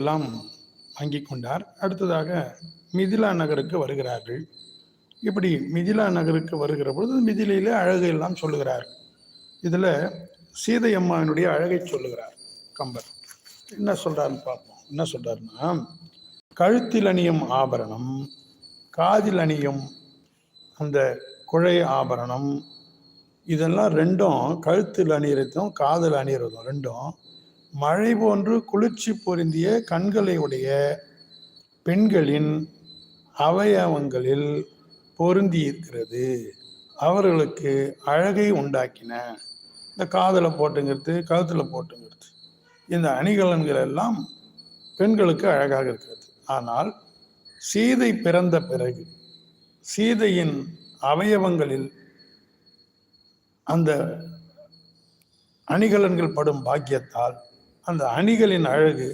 எல்லாம் வாங்கி கொண்டார். அடுத்ததாக மிதிலா நகருக்கு வருகிறார்கள். இப்படி மிதிலா நகருக்கு வருகிற பொழுது மிதிலையில் அழகையெல்லாம் சொல்லுகிறார். இதில் சீதை அம்மாவினுடைய அழகை சொல்லுகிறார் கம்பர். என்ன சொல்கிறாருன்னு பார்ப்போம். என்ன சொல்கிறாருன்னா கழுத்தில் அணியும் ஆபரணம் காதில் அணியும் அந்த குழை ஆபரணம் இதெல்லாம் ரெண்டும் கழுத்தில் அணியறதும் காதில் அணியறதும் ரெண்டும் மழை போன்று குளிர்ச்சி பொருந்திய கண்களை உடைய பெண்களின் அவயவங்களில் பொருந்தி இருக்கிறது அவர்களுக்கு அழகை உண்டாக்கின. இந்த காதில் போட்டுங்கிறது கழுத்தில் போட்டுங்கிறது இந்த அணிகலன்கள் எல்லாம் பெண்களுக்கு அழகாக இருக்கிறது. ஆனால் சீதை பிறந்த பிறகு சீதையின் அவயவங்களில் அந்த அணிகலன்கள் படும் பாக்கியத்தால் அந்த அணிகளின் அழகு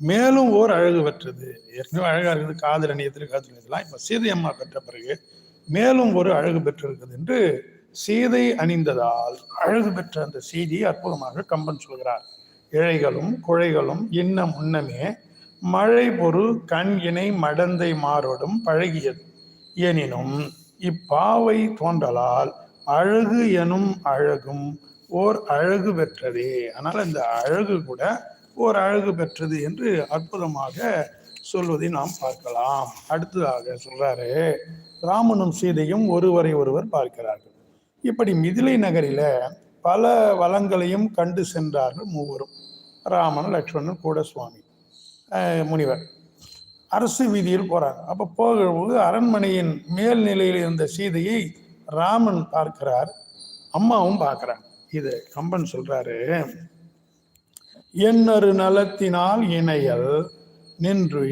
மேலும் ஓர் அழகு பெற்றது. ஏற்கனவே அழகாக இருக்குது. காதல் அணியத்தில் காதல் அணியதெல்லாம் இப்போ சீதை அம்மா பெற்ற பிறகு மேலும் ஒரு அழகு பெற்றிருக்கிறது என்று சீதை அணிந்ததால் அழகு பெற்ற அந்த செய்தியை அற்புதமாக கம்பன் சொல்கிறார். இழைகளும் குழைகளும் இன்ன முன்னமே மழை பொரு கண் இணை மடந்தை மாறோடும் பழகியது. எனினும் இப்பாவை தோன்றலால் அழகு எனும் அழகும் ஓர் அழகு பெற்றதே. ஆனால் இந்த அழகு கூட ஓர் அழகு பெற்றது என்று அற்புதமாக சொல்வதை நாம் பார்க்கலாம். அடுத்ததாக சொல்றாரு ராமனும் சீதையும் ஒருவரை ஒருவர் பார்க்கிறார்கள். இப்படி மிதிலை நகரில பல வளங்களையும் கண்டு சென்றார்கள் மூவரும். ராமன் லக்ஷ்மணன் கூட சுவாமி முனிவர். அரசு வீதியில் போறாங்க. அப்ப போகும்போது அரண்மனையின் மேல்நிலையில் இருந்த சீதையை ராமன் பார்க்கிறார் அம்மாவும் பார்க்கிறாங்க. இது கம்பன் சொல்றாரு என்னொரு நலத்தினால் இணையல் நின்று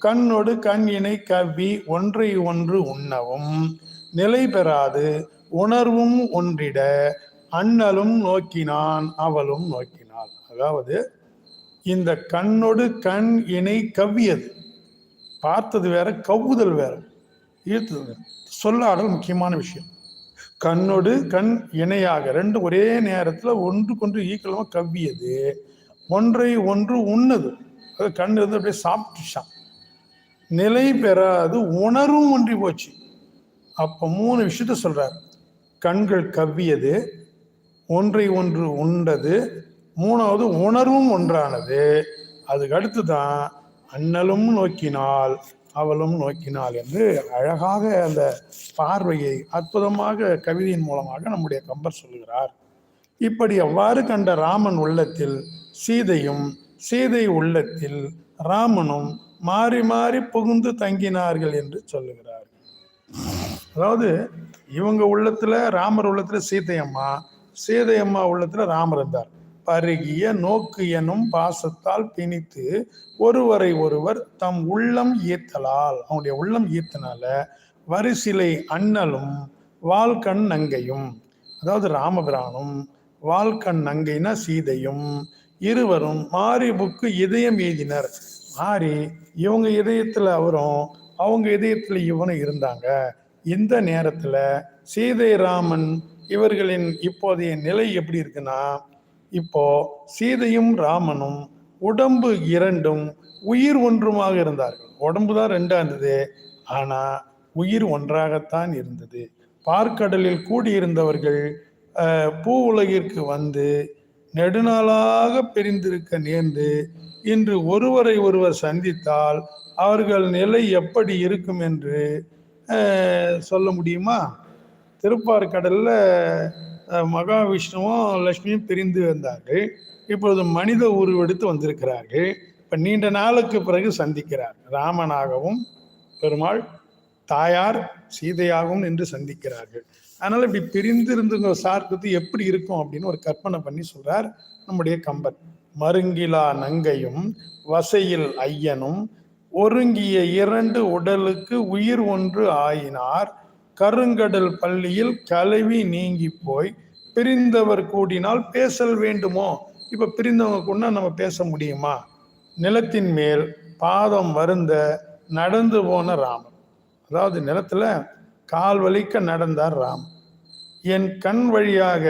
கண்ணொடு கண் இணை கவ்வி ஒன்றை ஒன்று உண்ணவும் நிலை பெறாது உணர்வும் ஒன்றிட அண்ணலும் நோக்கினான் அவளும் நோக்கினாள். அதாவது இந்த கண்ணொடு கண் இணை கவ்வியது. பார்த்தது வேற கவ்வுதல் வேற. ஈர்த்தது சொல்லாடல் முக்கியமான விஷயம். கண்ணோடு கண் இணையாக ரெண்டு ஒரே நேரத்தில் ஒன்றுக்கொன்று ஈக்குவலமாக கவ்வியது. ஒன்றை ஒன்று உண்ணது. அது கண் இருந்து அப்படியே சாப்பிட்டுச்சான் நிலை பெறாது உணர்வும் ஒன்றி போச்சு. அப்போ மூணு விஷயத்த சொல்றார். கண்கள் கவ்வியது ஒன்றை ஒன்று உண்டது மூணாவது உணர்வும் ஒன்றானது. அதுக்கு அடுத்து தான் அண்ணலும் நோக்கினாள் அவளும் நோக்கினாள் என்று அழகாக அந்த பார்வையை அற்புதமாக கவிதையின் மூலமாக நம்முடைய கம்பர் சொல்லுகிறார். இப்படி அவ்வாறு கண்ட ராமன் உள்ளத்தில் சீதையும் சீதை உள்ளத்தில் ராமனும் மாறி மாறி புகுந்து தங்கினார்கள் என்று சொல்லுகிறார். அதாவது இவங்க உள்ளத்துல ராமர் உள்ளத்துல சீதையம்மா சீதையம்மா உள்ளத்தில் உள்ளத்துல ராமர் இருந்தார். பருகிய நோக்கு எனும் பாசத்தால் பிணித்து ஒருவரை ஒருவர் தம் உள்ளம் ஈர்த்தலால். அவனுடைய உள்ளம் ஈர்த்தனால வரிசிலை அண்ணலும் வால்கண் நங்கையும் அதாவது ராமபிரானும் வால்கண் நங்கைனா சீதையும் இருவரும் மாரி புக்கு இதயம் எழுதினர் மாறி இவங்க இதயத்துல அவரும் அவங்க இதயத்துல இவனும் இருந்தாங்க. இந்த நேரத்துல சீதை ராமன் இவர்களின் இப்போதைய நிலை எப்படி இருக்குன்னா இப்போ சீதையும் ராமனும் உடம்பு இரண்டும் உயிர் ஒன்றுமாக இருந்தார்கள். உடம்பு தான் ரெண்டா இருந்தது. ஆனா உயிர் ஒன்றாகத்தான் இருந்தது. பார்க்கடலில் கூடியிருந்தவர்கள் பூ உலகிற்கு வந்து நெடுநாளாக பிரிந்திருக்க நேர்ந்து இன்று ஒருவரை ஒருவர் சந்தித்தால் அவர்கள் நிலை எப்படி இருக்கும் என்று சொல்ல முடியுமா? திருப்பார்கடல்ல மகாவிஷ்ணுவும் லட்சுமியும் பிரிந்து வந்தார்கள். இப்பொழுது மனித உருவெடுத்து வந்திருக்கிறார்கள். இப்போ நீண்ட நாளுக்கு பிறகு சந்திக்கிறார். ராமனாகவும் பெருமாள் தாயார் சீதையாகவும் என்று சந்திக்கிறார்கள். அதனால் இப்படி பிரிந்திருந்தவங்க சார்க்கிறது எப்படி இருக்கும் அப்படின்னு ஒரு கற்பனை பண்ணி சொல்கிறார் நம்முடைய கம்பன். மருங்கிலா நங்கையும் வசையில் ஐயனும் ஒருங்கிய இரண்டு உடலுக்கு உயிர் ஒன்று ஆயினார். கருங்கடல் பள்ளியில் கலவி நீங்கி போய் பிரிந்தவர் கூடினால் பேசல் வேண்டுமோ? இப்ப பிரிந்தவங்க கூட நம்ம பேச முடியுமா? நிலத்தின் மேல் பாதம் வருந்த நடந்து போன ராமன். அதாவது நிலத்துல கால் வலிக்க நடந்தார் ராம் என் கண் வழியாக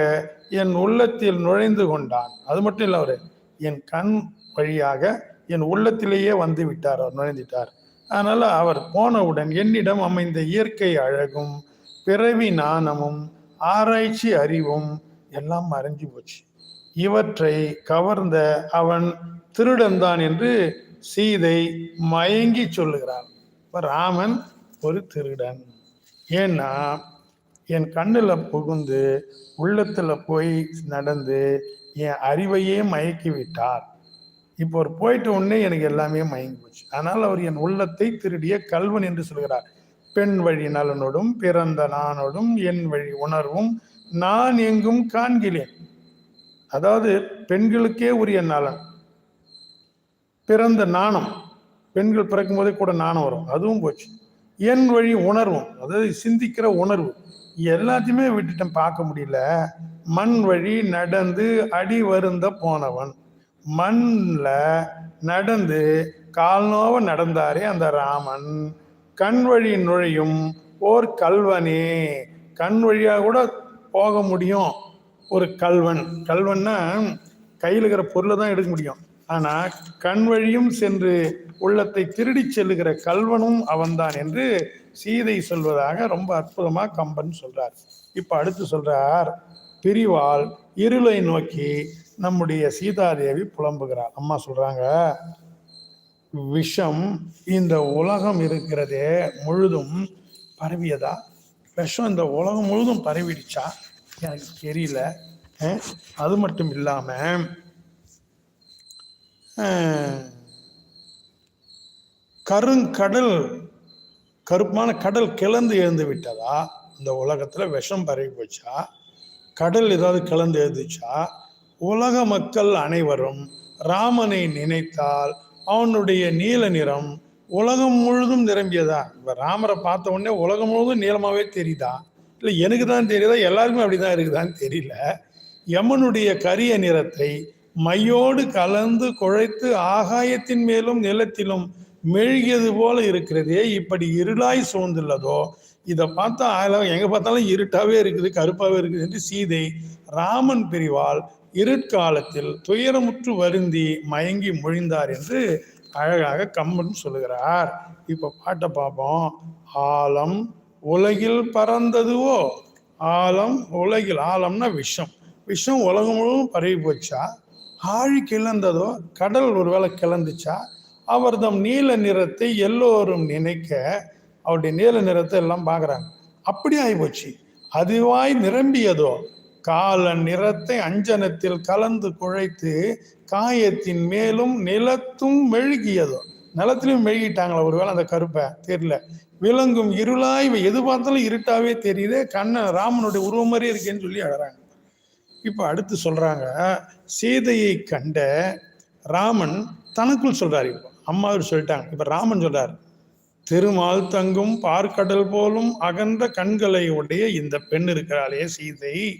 என் உள்ளத்தில் நுழைந்து கொண்டான். அது மட்டும் இல்லை அவரு என் கண் வழியாக என் உள்ளத்திலேயே வந்து விட்டார் அவர் நுழைந்துட்டார். அதனால அவர் போனவுடன் என்னிடம் அமைந்த இயற்கை அழகும் பிறவி நாணமும் ஆராய்ச்சி அறிவும் எல்லாம் மறைஞ்சு போச்சு. இவற்றை கவர்ந்த அவன் திருடன்தான் என்று சீதை மயங்கி சொல்லுகிறான் இப்ப ராமன் ஒரு திருடன். ஏன்னா என் கண்ணில் புகுந்து உள்ளத்துல போய் நடந்து என் அறிவையே மயக்கி விட்டார் இப்போ அவர் போயிட்ட உடனே எனக்கு எல்லாமே மயங்கி போச்சு. ஆனால் அவர் என் உள்ளத்தை திருடிய கல்வன் என்று சொல்கிறார். பெண் வழி நலனோடும் பிறந்த நானோடும் என் வழி உணர்வும் நான் எங்கும் காண்கிறேன். அதாவது பெண்களுக்கே உரிய நலன். பிறந்த நாணம். பெண்கள் பிறக்கும் போதே கூட நாணம் வரும். அதுவும் போச்சு. என் வழி உணர்வும். அதாவது சிந்திக்கிற உணர்வு. எல்லாத்தையுமே விட்டுட்டேன் பார்க்க முடியல. மண் வழி நடந்து அடி வருந்த போனவன். மண்ணில் நடந்து கால்நோவ நடந்தாரே அந்த ராமன். கண் வழி நுழையும் ஓர் கல்வனே. கண் வழியாக கூட போக முடியும் ஒரு கல்வன். கல்வன்னா கையில் இருக்கிற பொருளை தான் எடுக்க முடியும். ஆனால் கண் வழியும் சென்று உள்ளத்தை திருடி செல்லுகிற கல்வனும் அவன்தான் என்று சீதை சொல்வதாக ரொம்ப அற்புதமாக கம்பன் சொல்றார். இப்போ அடுத்து சொல்றார் பிரிவால் இருளை நோக்கி நம்முடைய சீதாதேவி புலம்புகிறார் அம்மா சொல்றாங்க விஷம் இந்த உலகம் இருக்கிறதே முழுதும் பரவியதா? விஷம் இந்த உலகம் முழுதும் பரவிடுச்சா? எனக்கு தெரியல. அது மட்டும் இல்லாமல் கருங்கடல் கருப்பான கடல் கிளந்து எழுந்து விட்டதா? இந்த உலகத்தில் விஷம் பரவி போச்சா? கடல் ஏதாவது கிளந்து எழுந்துச்சா? உலக மக்கள் அனைவரும் ராமனை நினைத்தால் அவனுடைய நீல நிறம் உலகம் முழுதும் நிரம்பியதா? இப்போ ராமரை பார்த்த உடனே உலகம் முழுதும் நீளமாகவே தெரியுதா? இல்லை எனக்கு தான் தெரியுதா? எல்லாருக்குமே அப்படிதான் இருக்குதான்னு தெரியல. யமனுடைய கரிய நிறத்தை மையோடு கலந்து குழைத்து ஆகாயத்தின் மேலும் நிலத்திலும் மெழுகியது போல இருக்கிறதே. இப்படி இருளாய் சூழ்ந்துள்ளதோ? இதை பார்த்தா எங்கே பார்த்தாலும் இருட்டாகவே இருக்குது கருப்பாகவே இருக்குது என்று சீதை ராமன் பிரிவால் இருட்காலத்தில் துயரமுற்று வருந்தி மயங்கி மொழிந்தார் என்று அழகாக கம்பன் சொல்லுகிறார். இப்ப பாட்டை பார்ப்போம் ஆழம் உலகில் பறந்ததுவோ? ஆழம் உலகில் ஆழம்னா விஷம். விஷம் உலகம் முழுவதும் பரவி போச்சா? ஆழி கிளந்ததோ? கடல் ஒருவேளை கிளந்துச்சா? அவர்தம் நீல நிறத்தை எல்லோரும் நினைக்க அவருடைய நீல நிறத்தை எல்லாம் பார்க்குறாங்க. அப்படி ஆகிப்போச்சு அதுவாய் நிரம்பியதோ? கால நிறத்தை அஞ்சனத்தில் கலந்து குழைத்து காயத்தின் மேலும் நிலத்தும் மெழுகியதோ. நிலத்திலும் மெழுகிட்டாங்களா ஒருவேளை அந்த கருப்பை? தெரியல. விலங்கும் இருளாய் இவ எது பார்த்தாலும் இருட்டாவே தெரியுது. கண்ணன் ராமனுடைய உருவம் மாதிரியே இருக்கேன்னு சொல்லி அழறாங்க. இப்போ அடுத்து சொல்றாங்க சீதையை கண்ட ராமன் தனக்குள் சொல்கிறார் இப்போ. அம்மா அவர் சொல்லிட்டாங்க. இப்ப ராமன் சொல்கிறார் திருமால் தங்கும் பார்க்கடல் போலும் அகன்ற கண்களை உடைய இந்த பெண் இருக்கிறாளே சீதை.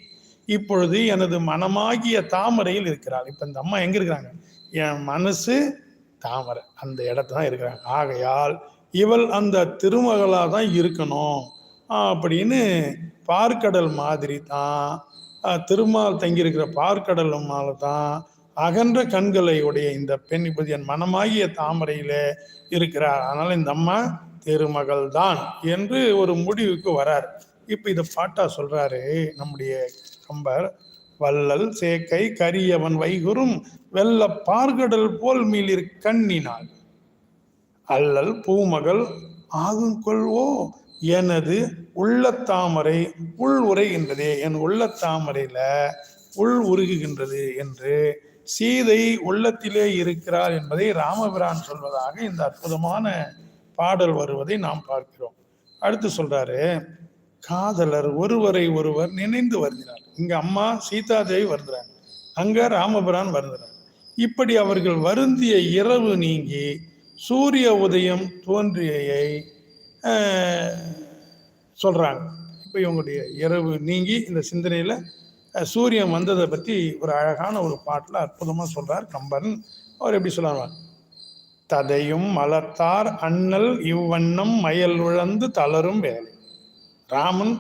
இப்பொழுது எனது மனமாகிய தாமரையில் இருக்கிறாள். இப்ப இந்த அம்மா எங்க இருக்கிறாங்க? என் மனசு தாமரை. அந்த இடத்துல தான் இருக்கிறாங்க. ஆகையால் இவள் அந்த திருமகளாக தான் இருக்கணும். அப்படின்னு பார்க்கடல் மாதிரி தான் திருமால் தங்கியிருக்கிற பார்க்கடல் மேல தான் அகன்ற கண்களை உடைய இந்த பெண் இப்போது என் மனமாகிய தாமரையிலே இருக்கிறார் அதனால் இந்த அம்மா திருமகள் தான் என்று ஒரு முடிவுக்கு வரார். இப்போ இதை பாட்டா சொல்கிறாரு நம்முடைய கம்பர் வள்ளல் சேக்கை கரியவன் வைகுறும் வெள்ள பார்கடல் போல் மீளிர் கண்ணினாள் அல்லல் பூமகள் ஆகும் கொள்வோ எனது உள்ளத்தாமரை உள் உரைகின்றதே என் உள்ளத்தாமரையில உள் உருகுகின்றது என்று சீதை உள்ளத்திலே இருக்கிறார் என்பதை ராமபிரான் சொல்வதாக இந்த அற்புதமான பாடல் வருவதை நாம் பார்க்கிறோம். அடுத்து சொல்றாரு காதலர் ஒருவரை ஒருவர் நினைந்து வருகிறார். இங்க அம்மா சீதாதேவி வருகிறாங்க அங்க ராமபுரான் வருகிறார். இப்படி அவர்கள் வருந்திய இரவு நீங்கி சூரிய உதயம் தோன்றியை சொல்றாங்க. இப்போ இவங்களுடைய இரவு நீங்கி இந்த சிந்தனையில சூரியன் வந்ததை பத்தி ஒரு அழகான ஒரு பாட்டில் அற்புதமா சொல்றார் கம்பன். அவர் எப்படி சொல்றாங்க ததையும் மலர்த்தார் அண்ணல் இவ்வண்ணம் மயல் உழந்து தளரும் வேலை. ராமன்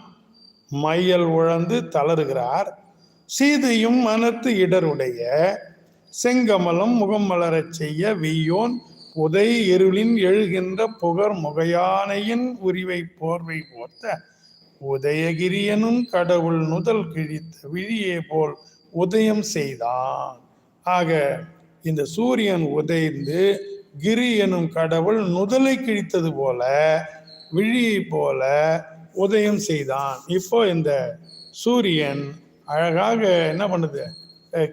மையல் உழந்து தளருகிறார். சீதையும் மனத்து இடருடைய செங்கமலம் முகம் மலரச் செய்ய வியோன் உதை இருளின் எழுகின்ற புகர் முகையானையின் உரிவை போர்வை போர்த்த உதயகிரியனும் கடவுள் நுதல் கிழித்த விழியே போல் உதயம் செய்தான். ஆக இந்த சூரியன் உதைந்து கிரி எனும் கடவுள் நுதலை கிழித்தது போல விழியை போல உதயம் செய்தான். இப்போ இந்த சூரியன் அழகாக என்ன பண்ணுது?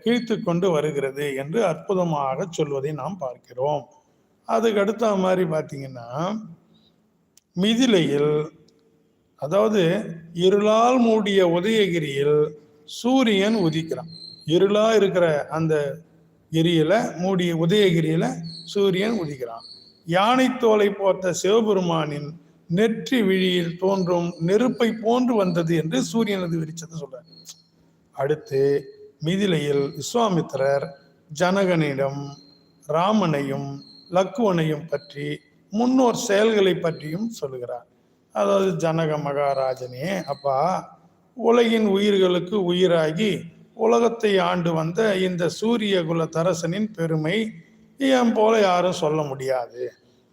கிழித்து கொண்டு வருகிறது என்று அற்புதமாக சொல்வதை நாம் பார்க்கிறோம். அதுக்கு அடுத்த மாதிரி பார்த்தீங்கன்னா மிதிலையில் அதாவது இருளால் மூடிய உதயகிரியில் சூரியன் உதிக்கிறான். இருளா இருக்கிற அந்த கிரியில மூடிய உதயகிரியில சூரியன் உதிக்கிறான். யானை தோலை போர்த்த சிவபெருமானின் நெற்றி விழியில் தோன்றும் நெருப்பை போன்று வந்தது என்று சூரியனது விரிச்சதை சொல்றார். அடுத்து மிதிலையில் விஸ்வாமித்திரர் ஜனகனிடம் ராமனையும் லக்குவனையும் பற்றி முன்னோர் செயல்களை பற்றியும் சொல்லுகிறார். அதாவது ஜனக மகாராஜனே அப்பா உலகின் உயிர்களுக்கு உயிராகி உலகத்தை ஆண்டு வந்த இந்த சூரிய குல தரசனின் பெருமை என் போல யாரும் சொல்ல முடியாது.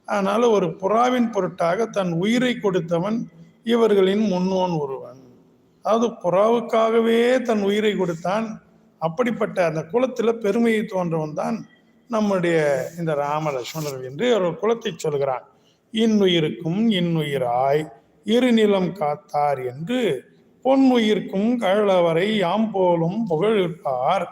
ஆனால் ஒரு புறாவின் பொருட்டாக தன் உயிரை கொடுத்தவன் இவர்களின் முன்னோன் ஒருவன். அதாவது புறாவுக்காகவே தன் உயிரை கொடுத்தான். அப்படிப்பட்ட அந்த குலத்தில் பெருமையை தோன்றவன் தான் நம்முடைய இந்த ராமலட்சுமணர் என்று அவர் குலத்தை சொல்கிறான். இன்னுயிருக்கும் இன்னுயிராய் இருநிலம் காத்தார் என்று பொன்னுயிர்க்கும் கழலவரை யாம் போலும் புகழிருப்பார்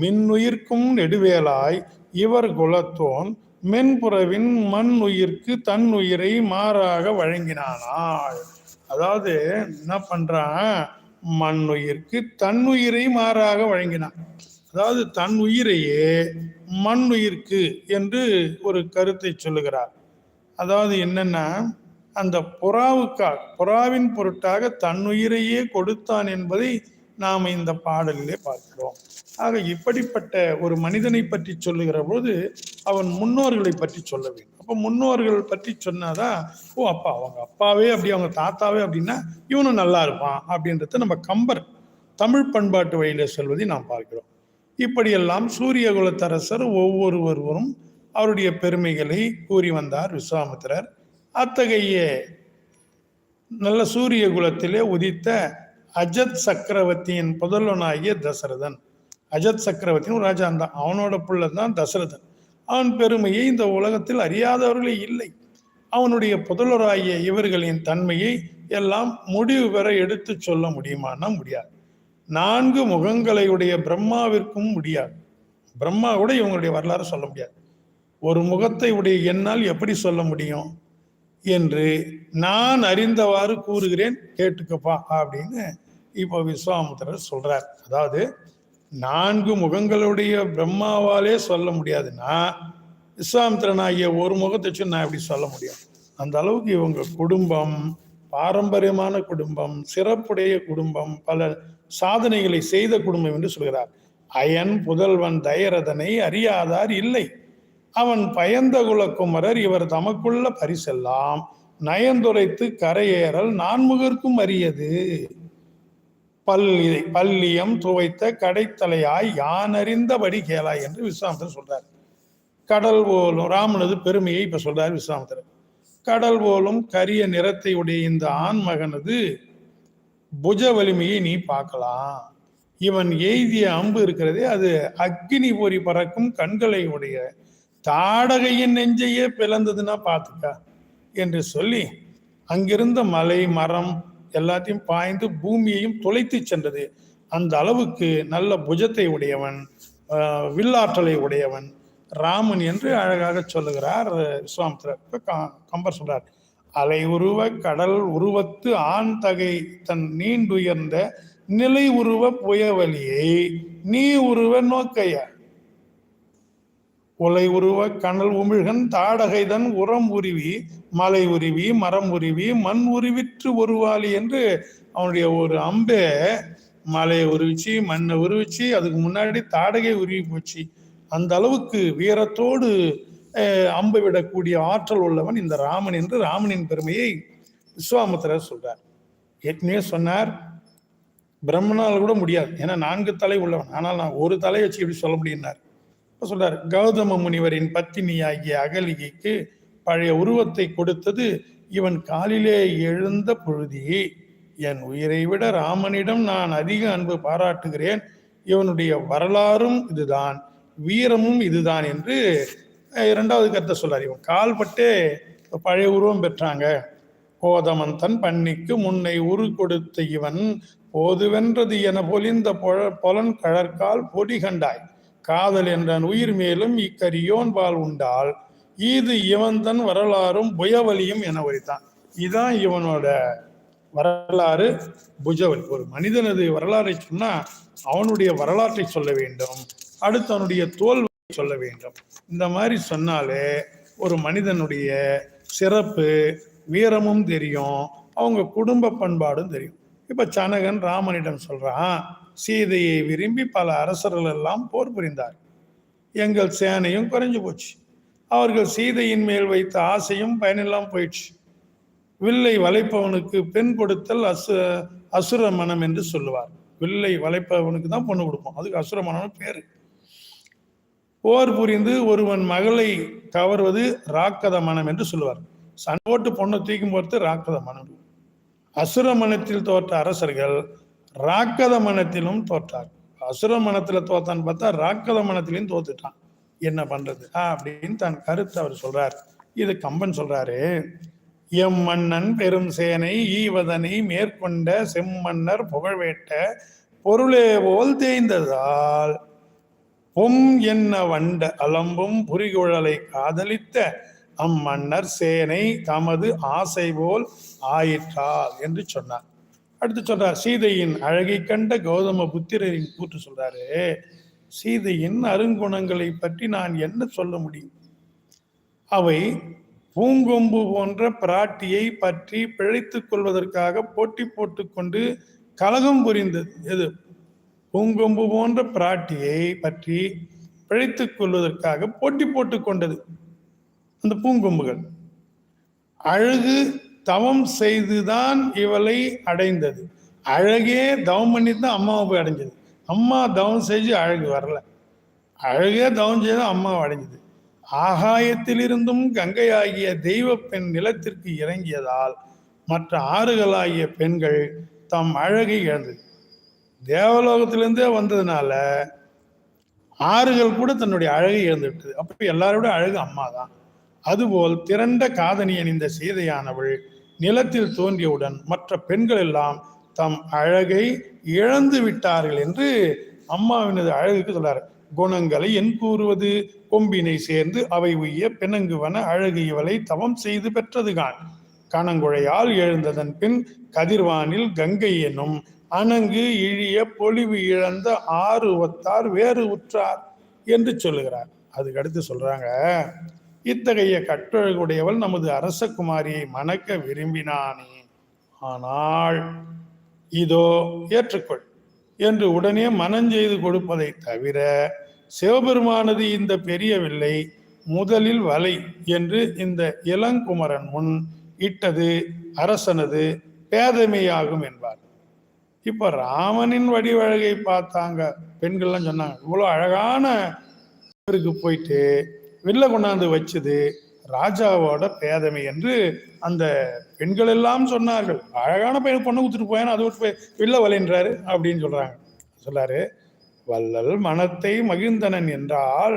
மின்னுயிர்க்கும் நெடுவேலாய் இவர் குலத்தோன் மென்புறவின் மண் உயிர்க்கு தன் உயிரை மாறாக வழங்கினானாள். அதாவது என்ன பண்றான்? மண் உயிர்க்கு தன் உயிரை மாறாக வழங்கினான். அதாவது தன் உயிரையே மண் உயிர்க்கு என்று ஒரு கருத்தை சொல்லுகிறார். அதாவது என்னன்னா அந்த புறாவுக்காக புறாவின் பொருட்டாக தன்னுயிரையே கொடுத்தான் என்பதை நாம் இந்த பாடலிலே பார்க்கிறோம். ஆக இப்படிப்பட்ட ஒரு மனிதனை பற்றி சொல்லுகிற போது அவன் முன்னோர்களை பற்றி சொல்ல வேண்டும். அப்போ முன்னோர்கள் பற்றி சொன்னாதான் ஓ அப்பா அவங்க அப்பாவே அப்படி அவங்க தாத்தாவே அப்படின்னா இவனும் நல்லா இருப்பான் அப்படின்றத நம்ம கம்பர் தமிழ் பண்பாட்டு வழியில சொல்வதை நாம் பார்க்கிறோம். இப்படியெல்லாம் சூரிய குலத்தரசர் ஒவ்வொருவரும் அவருடைய பெருமைகளை கூறி வந்தார் விஸ்வாமித்திரர். அத்தகைய நல்ல சூரிய குலத்திலே உதித்த அஜத் சக்கரவர்த்தியின் புதல்வனாகிய தசரதன். அஜத் சக்கரவர்த்தியும் ராஜா தான் அவனோட புள்ள தான் தசரதன். அவன் பெருமையை இந்த உலகத்தில் அறியாதவர்களே இல்லை. அவனுடைய புதல்வராகிய இவர்களின் தன்மையை எல்லாம் முடிவு பெற எடுத்து சொல்ல முடியுமானா முடியாது. நான்கு முகங்களை உடைய பிரம்மாவிற்கும் முடியாது. பிரம்மா கூட இவங்களுடைய வரலாறு சொல்ல முடியாது. ஒரு முகத்தை உடைய என்னால் எப்படி சொல்ல முடியும்? என்று நான் அறிந்தவாறு கூறுகிறேன் கேட்டுக்கப்பா அப்படின்னு இப்போ விஸ்வாமுத்திரர் சொல்றார். அதாவது நான்கு முகங்களுடைய பிரம்மாவாலே சொல்ல முடியாதுன்னா விஸ்வாமித்திரனாகிய ஒரு முகத்தை நான் எப்படி சொல்ல முடியும்? அந்த அளவுக்கு இவங்க குடும்பம் பாரம்பரியமான குடும்பம் சிறப்புடைய குடும்பம் பல சாதனைகளை செய்த குடும்பம் என்று சொல்கிறார். அயன் புதல்வன் தயரதனை அறியாதார் இல்லை. அவன் பயந்த குலக்குமரர் இவர் தமக்குள்ள பரிசெல்லாம். நயந்துரைத்து கரையேறல் நான்முகர்க்கும் அரியது. பல்லி பல்லியம் துவைத்த கடைத்தலையாய் யான் அறிந்தபடி கேளாய் என்று விஸ்வாமத்தர் சொல்றார். கடல் போலும் ராமனது பெருமையை இப்ப சொல்றார் விஸ்வாமத்தர் கடல் போலும் கரிய நிறத்தை உடைய இந்த ஆண் மகனது புஜ வலிமையை நீ பார்க்கலாம். இவன் எய்திய அம்பு இருக்கிறதே அது அக்னி பொறி பறக்கும் கண்களை உடைய தாடகையின் நெஞ்சையே பிளந்ததுன்னா பார்த்துக்கா என்று சொல்லி அங்கிருந்த மலை மரம் எல்லாத்தையும் பாய்ந்து பூமியையும் தொலைத்து சென்றது. அந்த அளவுக்கு நல்ல புஜத்தை உடையவன் வில்லாற்றலை உடையவன் ராமன் என்று அழகாக சொல்லுகிறார் விஸ்வாமித்திரர். கம்பர் சொல்றார் அலை உருவ கடல் உருவத்து ஆண் தகை தன் நீண்டுயர்ந்த நிலை உருவ புயவலியை நீ உருவ நோக்கைய உலை உருவ கனல் உமிழ்கன் தாடகைதன் உரம் உருவி மலை உருவி மரம் உருவி மண் உருவிற்று உருவாளி என்று அவனுடைய ஒரு அம்பே மலையை உருவிச்சு மண்ணை உருவிச்சு அதுக்கு முன்னாடி தாடகை உருவி போச்சு. அந்த அளவுக்கு வீரத்தோடு அம்பு விடக்கூடிய ஆற்றல் உள்ளவன் இந்த ராமன் என்று ராமனின் பெருமையை விஸ்வாமித்திரர் சொல்றார். ஏற்கனவே சொன்னார் பிரம்மனால் கூட முடியாது. ஏன்னா நான்கு தலை உள்ளவன். ஆனால் நான் ஒரு தலை வச்சு எப்படி சொல்ல முடியும்னார்? சொல்றாரு கௌதம முனிவரின் பத்தினியாகிய அகலிகைக்கு பழைய உருவத்தை கொடுத்தது இவன் காலிலே எழுந்த பொழுதி. என் உயிரை விட ராமனிடம் நான் அதிக அன்பு பாராட்டுகிறேன். இவனுடைய வரலாறும் இதுதான் வீரமும் இதுதான் என்று இரண்டாவது கருத்தை சொல்றார் இவன். கால்பட்டே பழைய உருவம் பெற்றாங்க. கோதமன் தன் பண்ணிக்கு முன்னை உரு கொடுத்த இவன் போதுவென்றது என பொலிந்த பொழ- பொலன் கழற்கால் பொடி கண்டாய். காதல் என்றன் உயிர் மேலும் இக்கரியோன் பால் உண்டால் இது இவன்தன் வரலாறும் புயவலியும் என உரைத்தான் இதுதான் இவனோட வரலாறு புஜவலி. ஒரு மனிதனது வரலாறை சொன்னா அவனுடைய வரலாற்றை சொல்ல வேண்டும் அடுத்து அவனுடைய தோல்வியை சொல்ல வேண்டும். இந்த மாதிரி சொன்னாலே ஒரு மனிதனுடைய சிறப்பு வீரமும் தெரியும் அவங்க குடும்ப பண்பாடும் தெரியும். இப்போ சனகன் ராமனிடம் சொல்கிறான் சீதையை விரும்பி பல அரசர்கள் எல்லாம் போர் புரிந்தார். எங்கள் சேனையும் குறைஞ்சு போச்சு. அவர்கள் சீதையின் மேல் வைத்த ஆசையும் பயனில்லாம் போயிடுச்சு. வில்லை வளைப்பவனுக்கு பெண் கொடுத்தல் அசு அசுர மனம் என்று சொல்லுவார். வில்லை வளைப்பவனுக்கு தான் பொண்ணு கொடுப்போம். அதுக்கு அசுர மனம்னு பேர். போர் புரிந்து ஒருவன் மகளை கவர்வது ராக்கத மனம் என்று சொல்லுவார். சன் போட்டு பொண்ணை தூக்கும் போகிறது ராக்கத மனம். அசுர மனத்தில் தோற்ற அரசர்கள் ராக்கத மனத்திலும் தோற்றார். அசுர மனத்தில் தோத்தான்னு பார்த்தா ராக்கத மனத்திலையும் தோத்துட்டான். என்ன பண்றது? அப்படின்னு தன் கருத்தை அவர் சொல்றார். இது கம்பன் சொல்றாரு எம் மன்னன் பெரும் சேனை ஈவதனை மேற்கொண்ட செம்மன்னர் புகழ்வேட்ட பொருளே போல் தேய்ந்ததால் பொம் என்ன வண்ட அலம்பும் புரிகுழலை காதலித்த அம்மன்னர் சேனை தமது ஆசை போல் ஆயிற்றார் என்று சொன்னார். அடுத்து சொல்றார் சீதையின் அழகை கண்ட கௌதம புத்திரரின் கூற்று சொல்றாரு சீதையின் அருங்குணங்களை பற்றி நான் என்ன சொல்ல முடியும்? அவை பூங்கொம்பு போன்ற பிராட்டியை பற்றி பிழைத்துக் கொள்வதற்காக போட்டி போட்டுக்கொண்டு கலகம் புரிந்தது. எது? பூங்கொம்பு போன்ற பிராட்டியை பற்றி பிழைத்துக் கொள்வதற்காக போட்டி போட்டுக் கொண்டது. அந்த பூங்கொம்புகள். அழகு தவம் செய்துதான் இவளை அடைந்தது. அழகே தவம் பண்ணி தான் அம்மாவை போய் அடைஞ்சது. அம்மா தவம் செஞ்சு அழகு வரல. அழகே தவம் செய்து அம்மாவை அடைஞ்சது. ஆகாயத்திலிருந்தும் கங்கையாகிய தெய்வ பெண் நிலத்திற்கு இறங்கியதால் மற்ற ஆறுகளாகிய பெண்கள் தம் அழகை இழந்தது. தேவலோகத்திலிருந்தே வந்ததுனால ஆறுகள் கூட தன்னுடைய அழகை இழந்துவிட்டது. அப்போ எல்லாரோட அழகு அம்மா தான் அதுபோல் திரண்ட காதணி இந்த சீதையானவள் நிலத்தில் தோன்றியவுடன் மற்ற பெண்கள் எல்லாம் தம் அழகை இழந்து விட்டார்கள் என்று அம்மாவினது அழகுக்கு சொல்றார் குணங்களை என் கூறுவது கொம்பினை சேர்ந்து அவை உய்ய பிணங்குவன அழகு இவளை தவம் செய்து பெற்றதுகான் கணங்குழையால் எழுந்ததன் பின் கதிர்வானில் கங்கை எனும் அணங்கு இழிய பொலிவு இழந்த ஆறு ஒத்தார் வேறு உற்றார் என்று சொல்லுகிறார். அதுக்கு அடுத்து சொல்றாங்க இத்தகைய கட்டழகுடையவள் நமது அரசகுமாரியை மணக்க விரும்பினானே. ஆனால் இதோ ஏற்றுக்கொள் என்று உடனே மனஞ்செய்து கொடுப்பதை தவிர சிவபெருமானது இந்த பெரிய வில்லை முதலில் வலை என்று இந்த இளங்குமரன் முன் இட்டது அரசனது பேதமையாகும் என்பார். இப்ப ராமனின் வடிவழகை பார்த்தாங்க. பெண்கள்லாம் சொன்னாங்க இவ்வளோ அழகான போயிட்டு வெளில கொண்டாந்து வச்சது ராஜாவோட பேதமை என்று அந்த பெண்கள் எல்லாம் சொன்னார்கள். அழகான பையன் பொண்ணு கொடுத்துட்டு போயான்னு அது விட்டு போய் வில்ல வலைன்றாரு அப்படின்னு சொல்றாங்க. சொல்லாரு வள்ளல் மனத்தை மகிழ்ந்தனன் என்றால்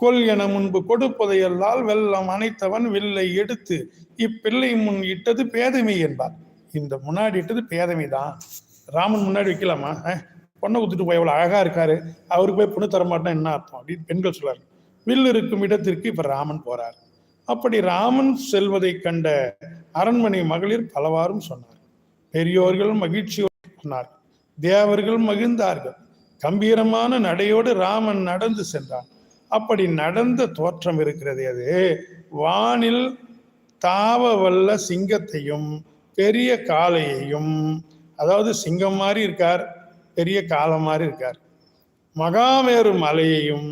கொல் என முன்பு கொடுப்பதையெல்லாம் வெள்ளம் அனைத்தவன் வில்லை எடுத்து இப்பிள்ளை முன் இட்டது பேதமை என்பார். இந்த முன்னாடி இட்டது பேதமை தான். ராமன் முன்னாடி வைக்கலாமா? பொண்ணை கொடுத்துட்டு போய் எவ்வளோ அழகா இருக்காரு. அவருக்கு போய் பொண்ணு தரமாட்டேன் என்ன அர்த்தம்? அப்படின்னு பெண்கள் சொல்றாரு வில் இருக்கும் இடத்திற்கு இப்ப ராமன் போறார். அப்படி ராமன் செல்வதை கண்ட அரண்மனை மகளிர் பலவாறும் சொன்னார். பெரியோர்கள் மகிழ்ச்சியோடு சொன்னார். தேவர்கள் மகிழ்ந்தார்கள். கம்பீரமான நடையோடு ராமன் நடந்து சென்றான். அப்படி நடந்த தோற்றம் இருக்கிறது அது. வானில் தாவ வல்ல சிங்கத்தையும் பெரிய காளையையும் அதாவது சிங்கம் மாதிரி இருக்கார் பெரிய காலம் மாதிரி இருக்கார். மகாமேரு மலையையும்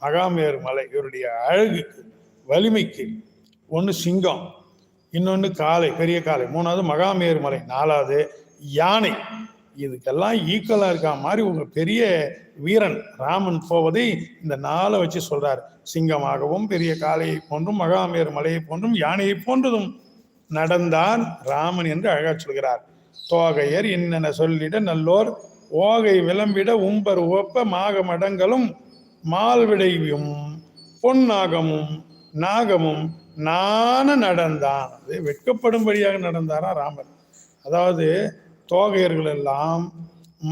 அகாமேர் மலை இவருடைய அழகுக்கு வலிமைக்கு. ஒன்று சிங்கம் இன்னொன்று காளை பெரிய காளை மூணாவது மகாமேர் மலை நாலாவது யானை. இதுக்கெல்லாம் ஈக்குவலாக இருக்கா மாதிரி ஒரு பெரிய வீரன் ராமன் போவதை இந்த நாளை வச்சு சொல்றார். சிங்கமாகவும் பெரிய காளையை போன்றும் மகாமேர் மலையை போன்றும் யானையை போன்றதும் நடந்தான் ராமன் என்று அழகா சொல்கிறார். தோகையர் என்னென்ன சொல்லிட நல்லோர் ஓகை விளம்பிட உம்பர் உவப்ப மாக மடங்களும் மால்விடையும் பொன்னாகமும் நாகமும் நான நடந்தான். அது வெட்கப்படும்படியாக நடந்தாரா ராமர்? அதாவது தோகையர்கள் எல்லாம்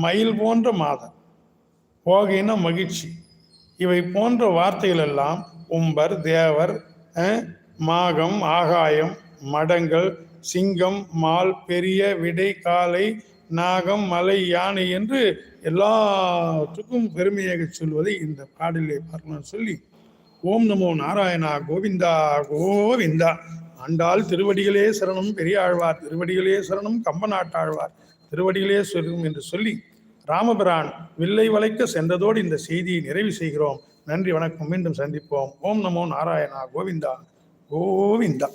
மயில் போன்ற மாதம் போகைன்னா மகிழ்ச்சி. இவை போன்ற வார்த்தைகள் எல்லாம் உம்பர் தேவர் மாகம் ஆகாயம் மடங்கள் சிங்கம் மால் பெரிய விடை காலை நாகம் மலை யானை என்று எல்லாத்துக்கும் பெருமையாக சொல்வதை இந்த பாடலிலே பார்க்கலாம் சொல்லி ஓம் நமோ நாராயணா கோவிந்தா கோவிந்தா. ஆண்டாள் திருவடிகளே சரணம் பெரியாழ்வார் திருவடிகளே சரணம் கம்பநாட்டாழ்வார் திருவடிகளே சரணம் என்று சொல்லி ராமபிரான் வில்லை வளைக்க சென்றதோடு இந்த செய்தியை நிறைவு செய்கிறோம். நன்றி வணக்கம். மீண்டும் சந்திப்போம். ஓம் நமோ நாராயணா கோவிந்தா கோவிந்தா.